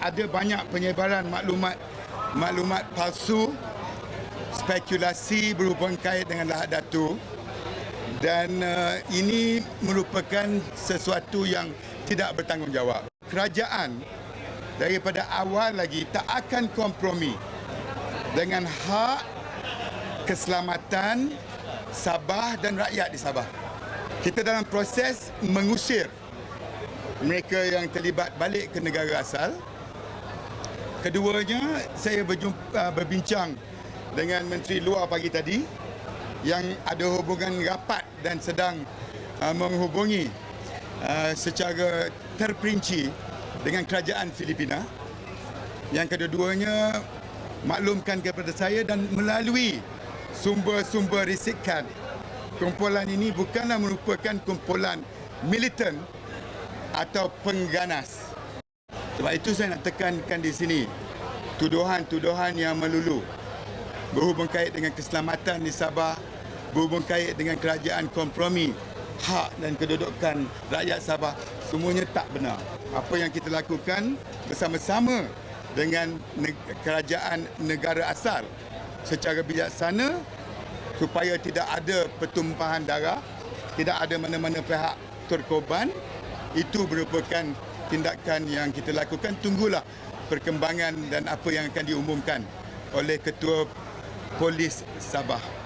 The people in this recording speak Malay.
ada banyak penyebaran maklumat maklumat palsu spekulasi berhubung kait dengan Lahad Datu dan uh, ini merupakan sesuatu yang tidak bertanggungjawab. Kerajaan daripada awal lagi tak akan kompromi dengan hak keselamatan Sabah dan rakyat di Sabah. Kita dalam proses mengusir mereka yang terlibat balik ke negara asal. Keduanya, saya berjumpa, berbincang dengan Menteri Luar pagi tadi yang ada hubungan rapat dan sedang uh, menghubungi uh, secara terperinci dengan kerajaan Filipina. Yang kedua-duanya maklumkan kepada saya dan melalui sumber-sumber risikan kumpulan ini bukanlah merupakan kumpulan militan atau pengganas. Sebab itu saya nak tekankan di sini tuduhan-tuduhan yang melulu berhubung kait dengan keselamatan di Sabah, berhubung kait dengan kerajaan kompromi hak dan kedudukan rakyat Sabah semuanya tak benar. Apa yang kita lakukan bersama-sama dengan neg- kerajaan negara asal secara bijaksana supaya tidak ada pertumpahan darah, tidak ada mana-mana pihak terkorban, itu merupakan tindakan yang kita lakukan. Tunggulah perkembangan dan apa yang akan diumumkan oleh Ketua Polis Sabah.